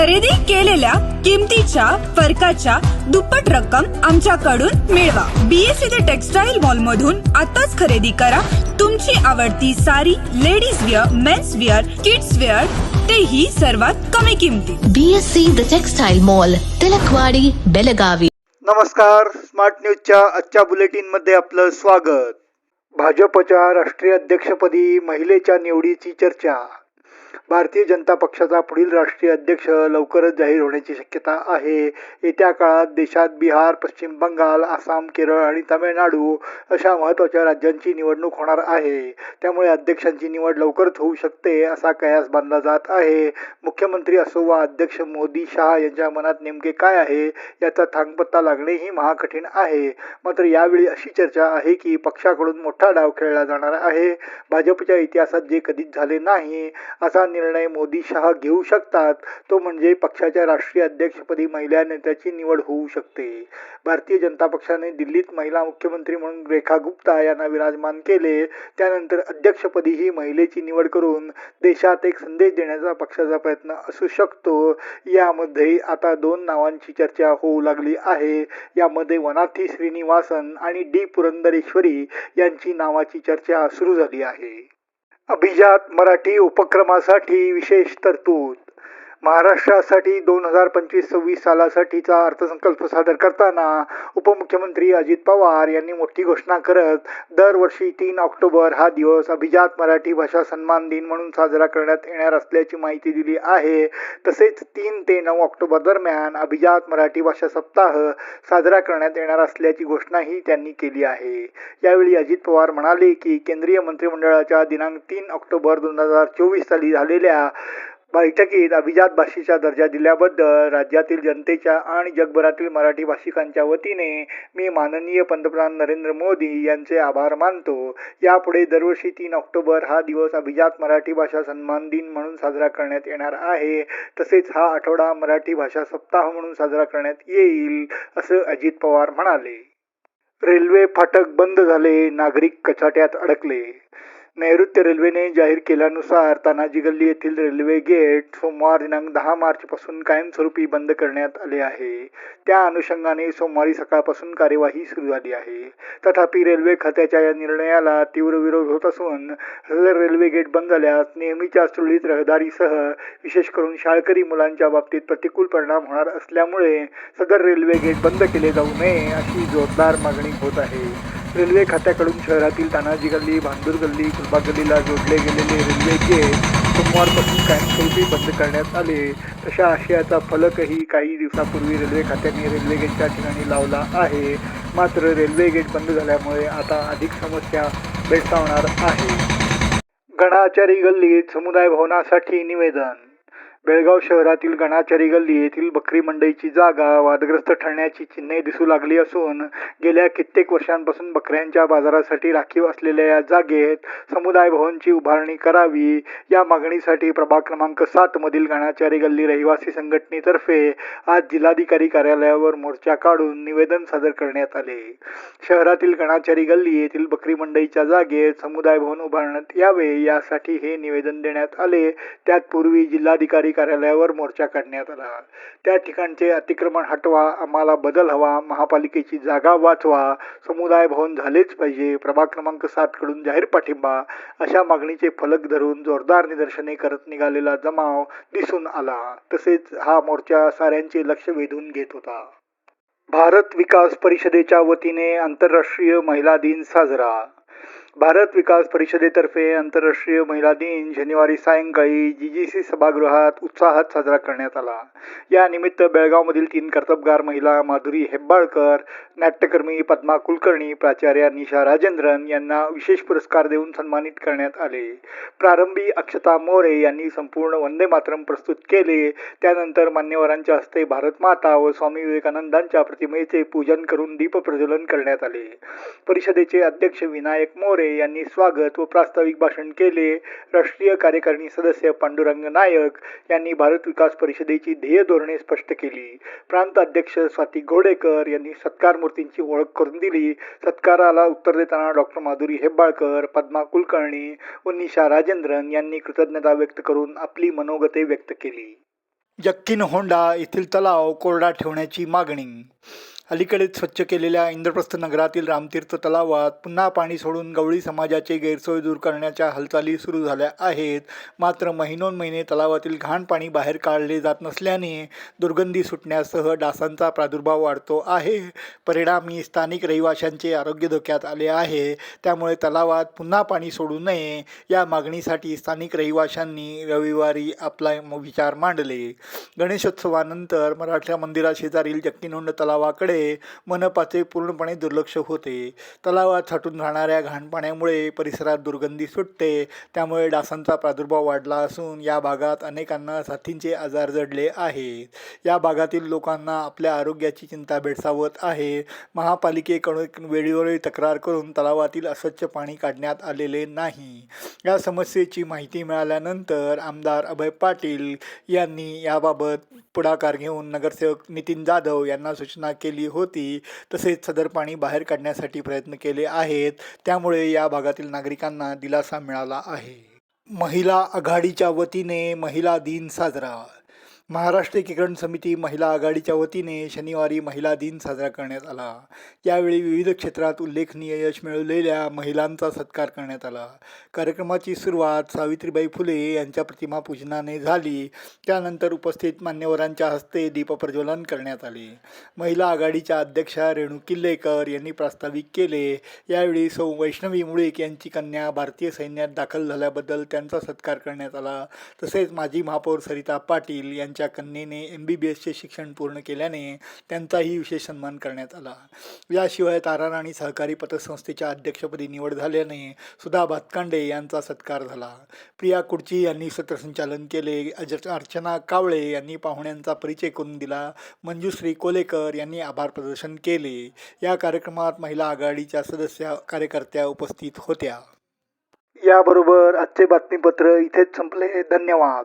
खरेदी केलेल्या किमतीच्या फरकाच्या दुप्पट रक्कम आमच्याकडून मिळवा. बीएससी ते टेक्सटाईल मॉल मधून आताच खरेदी करा. तुमची आवडती sari ladies wear men's wear kids wear तेही सर्वात कमी किमतीत BSc The Textile Mall, Tilakwadi Belagavi. नमस्कार. स्मार्ट न्यूजच्या आजच्या बुलेटिनमध्ये आपलं स्वागत. भाजपच्या राष्ट्रीय अध्यक्षपदी महिलेच्या निवडीची चर्चा. भारतीय जनता पक्षाचा पुढील राष्ट्रीय अध्यक्ष लवकरच जाहीर होण्याची शक्यता आहे. येत्या काळात देशात बिहार पश्चिम बंगाल आसाम केरळ आणि तामिळनाडू अशा महत्त्वाच्या राज्यांची निवडणूक होणार आहे. त्यामुळे अध्यक्षांची निवड लवकरच होऊ शकते असा कयास बांधला जात आहे. मुख्यमंत्री असो वा अध्यक्ष मोदी शहा यांच्या मनात नेमके काय आहे याचा थांगपत्ता लागणेही महाकठीण आहे. मात्र यावेळी अशी चर्चा आहे की पक्षाकडून मोठा डाव खेळला जाणार आहे. भाजपच्या इतिहासात जे कधीच झाले नाही असा निर्णय मोदी शहा घेऊ शकतात तो म्हणजे पक्षाच्या राष्ट्रीय अध्यक्षपदी महिला नेत्याची निवड होऊ शकते. भारतीय जनता पक्षाने दिल्लीत महिला मुख्यमंत्री म्हणून रेखा गुप्ता यांना विराजमान केले. त्यानंतर अध्यक्षपदीही महिलेची निवड करून देशात एक संदेश देण्याचा पक्षाचा प्रयत्न असू शकतो. यामध्ये आता दोन नावांची चर्चा होऊ लागली आहे. यामध्ये वनाथी श्रीनिवासन आणि डी पुरंदरेश्वरी यांची नावाची चर्चा सुरू झाली आहे. अभिजात मराठी उपक्रमासाठी विशेष तरतूद. महाराष्ट्रासाठी दोन हजार पंचवीस सव्वीस सालासाठीचा अर्थसंकल्प सादर करताना उपमुख्यमंत्री अजित पवार यांनी मोठी घोषणा करत दरवर्षी तीन ऑक्टोबर हा दिवस अभिजात मराठी भाषा सन्मान दिन म्हणून साजरा करण्यात येणार असल्याची माहिती दिली आहे. तसेच तीन ते नऊ ऑक्टोबर दरम्यान अभिजात मराठी भाषा सप्ताह साजरा करण्यात येणार असल्याची घोषणाही त्यांनी केली आहे. यावेळी अजित पवार म्हणाले की केंद्रीय मंत्रिमंडळाच्या दिनांक तीन ऑक्टोबर दोन हजार चोवीस साली झालेल्या बैठकीत अभिजात भाषेचा दर्जा दिल्याबद्दल राज्यातील जनतेच्या आणि जगभरातील मराठी भाषिकांच्या वतीने मी माननीय पंतप्रधान नरेंद्र मोदी यांचे आभार मानतो. यापुढे दरवर्षी तीन ऑक्टोबर हा दिवस अभिजात मराठी भाषा सन्मान दिन म्हणून साजरा करण्यात येणार आहे. तसेच हा आठवडा मराठी भाषा सप्ताह म्हणून साजरा करण्यात येईल असं अजित पवार म्हणाले. रेल्वे फाटक बंद झाले नागरिक कचाट्यात अडकले. नैऋत्य रेल्वेने जाहीर केल्यानुसार तानाजी गल्ली येथील रेल्वे गेट सोमवार दिनांक दहा मार्चपासून कायमस्वरूपी बंद करण्यात आले आहे. त्या अनुषंगाने सोमवारी सकाळपासून कार्यवाही सुरू झाली आहे. तथापि रेल्वे खात्याच्या या निर्णयाला तीव्र विरोध होत असून सदर रेल्वे गेट बंद झाल्यास नेहमीच्या सुरळीत रहदारीसह विशेष करून शाळकरी मुलांच्या बाबतीत प्रतिकूल परिणाम होणार असल्यामुळे सदर रेल्वे गेट बंद केले जाऊ नये अशी जोरदार मागणी होत आहे. रेल्वे खात्याकडून शहरातील तानाजी गल्ली भांडूर गल्ली कुलबा गल्लीला जोडले गेलेले रेल्वे गेट सोमवारपासून कायमस्वरूपी बंद करण्यात आले. तशा आशयाचा फलकही काही दिवसापूर्वी रेल्वे खात्याने रेल्वे गेटच्या ठिकाणी लावला आहे. मात्र रेल्वे गेट बंद झाल्यामुळे आता अधिक समस्या भेडसावणार आहे. गणाचारी गल्लीत समुदाय भवनासाठी निवेदन बेळगाव शहरातील गणाचारी गल्ली येथील बकरी मंडईची जागा वादग्रस्त ठरण्याची चिन्हे दिसू लागली असून गेल्या कित्येक वर्षांपासून बकऱ्यांच्या बाजारासाठी राखीव असलेल्या या जागेत समुदाय भवनची उभारणी करावी या मागणीसाठी प्रभाग क्रमांक सात मधील गणाचारी गल्ली रहिवासी संघटनेतर्फे आज जिल्हाधिकारी कार्यालयावर मोर्चा काढून निवेदन सादर करण्यात आले. शहरातील गणाचारी गल्ली येथील बकरी मंडईच्या जागेत समुदाय भवन उभारण्यात यावे यासाठी हे निवेदन देण्यात आले. त्यात पूर्वी जिल्हाधिकारी जिल्हाधिकारी कार्यालयावर मोर्चा काढण्यात आला. त्या ठिकाणचे अतिक्रमण हटवा आम्हाला बदल हवा महापालिकेची जागा वाचवा समुदाय भवन झालेच पाहिजे प्रभाग क्रमांक सातकडून जाहीर पाठिंबा अशा मागणीचे फलक धरून जोरदार निदर्शने करत निघालेला जमाव दिसून आला. तसेच हा मोर्चा साऱ्यांचे लक्ष वेधून घेत होता. भारत विकास परिषदेच्या वतीने आंतरराष्ट्रीय महिला दिन साजरा भारत विकास परिषदेतर्फे आंतरराष्ट्रीय महिला दिन शनिवारी सायंकाळी जी जी सी सभागृहात उत्साहात साजरा करण्यात आला. या निमित्त बेळगावमधील तीन कर्तबगार महिला माधुरी हेब्बाळकर नाट्यकर्मी पद्मा कुलकर्णी प्राचार्या निशा राजेंद्रन यांना विशेष पुरस्कार देऊन सन्मानित करण्यात आले. प्रारंभी अक्षता मोरे यांनी संपूर्ण वंदे मातरम प्रस्तुत केले. त्यानंतर मान्यवरांच्या हस्ते भारत माता व स्वामी विवेकानंदांच्या प्रतिमेचे पूजन करून दीपप्रज्वलन करण्यात आले. परिषदेचे अध्यक्ष विनायक मोरे यांनी स्वागत व प्रास्ताविक भाषण केले. राष्ट्रीय कार्यकारिणी सदस्य पांडुरंग नायक यांनी भारत विकास परिषदेची ध्येय धोरणे स्पष्ट केली. प्रांत अध्यक्ष स्वाती घोडेकर यांनी सत्कार मूर्तींची ओळख करून दिली. सत्काराला उत्तर देताना डॉक्टर माधुरी हेब्बाळकर पद्मा कुलकर्णी व निशा राजेंद्रन यांनी कृतज्ञता व्यक्त करून आपली मनोगते व्यक्त केली. जक्कीन होंडा येथील तलाव कोरडा ठेवण्याची मागणी अलीकडेच स्वच्छ केलेल्या इंद्रप्रस्थ नगरातील रामतीर्थ तलावात पुन्हा पाणी सोडून गवळी समाजाचे गैरसोय दूर करण्याच्या हालचाली सुरू झाल्या आहेत. मात्र महिनोन महिने तलावातील घाण पाणी बाहेर काढले जात नसल्याने दुर्गंधी सुटण्यासह डासांचा प्रादुर्भाव वाढतो आहे. परिणामी स्थानिक रहिवाशांचे आरोग्य धोक्यात आले आहे. त्यामुळे तलावात पुन्हा पाणी सोडू नये या मागणीसाठी स्थानिक रहिवाशांनी रविवारी आपला विचार मांडले. गणेशोत्सवानंतर मराठा मंदिराशेजारील जक्कीनोंड तलावाकडे मनपाचे पूर्णपणे दुर्लक्ष होते. तलावात साठून राहणाऱ्या घाणपाण्यामुळे परिसरात दुर्गंधी सुटते. त्यामुळे डासांचा प्रादुर्भाव वाढला असून या भागात अनेकांना साथींचे आजार जडले आहेत. या भागातील लोकांना आपल्या आरोग्याची चिंता भेडसावत आहे. महापालिकेकडून वेळोवेळी तक्रार करून तलावातील अस्वच्छ पाणी काढण्यात आलेले नाही. या समस्येची माहिती मिळाल्यानंतर आमदार अभय पाटील यांनी याबाबत पुढाकार घेऊन नगरसेवक नितीन जाधव यांना सूचना केली होती तसेच सदर पाणी बाहेर काढण्यासाठी प्रयत्न केले आहेत. त्यामुळे या भागातील नागरिकांना दिलासा मिळाला आहे. महिला आघाडीच्या वतीने महिला दिन साजरा महाराष्ट्र एकीकरण समिती महिला आघाडीच्या वतीने शनिवारी महिला दिन साजरा करण्यात आला. यावेळी विविध क्षेत्रात उल्लेखनीय यश मिळवलेल्या महिलांचा सत्कार करण्यात आला. कार्यक्रमाची सुरुवात सावित्रीबाई फुले यांच्या प्रतिमा पूजनाने झाली. त्यानंतर उपस्थित मान्यवरांच्या हस्ते दीपप्रज्वलन करण्यात आले. महिला आघाडीच्या अध्यक्षा रेणू किल्लेकर यांनी प्रास्ताविक केले. यावेळी सौ वैष्णवी मुळीक यांची कन्या भारतीय सैन्यात दाखल झाल्याबद्दल त्यांचा सत्कार करण्यात आला. तसेच माजी महापौर सरिता पाटील यांच्या कन्येने एम बी बी एसचे शिक्षण पूर्ण केल्याने त्यांचाही विशेष सन्मान करण्यात आला. याशिवाय ताराराणी सहकारी पतसंस्थेच्या अध्यक्षपदी निवड झाल्याने सुधा भातकांडे यांचा सत्कार झाला. प्रिया कुडची यांनी सत्रसंचालन केले. अज अर्चना कावळे यांनी पाहुण्यांचा परिचय करून दिला. मंजुश्री कोलेकर यांनी आभार प्रदर्शन केले. या कार्यक्रमात महिला आघाडीच्या सदस्य कार्यकर्त्या उपस्थित होत्या. याबरोबर आजचे बातमीपत्र इथेच संपले. धन्यवाद.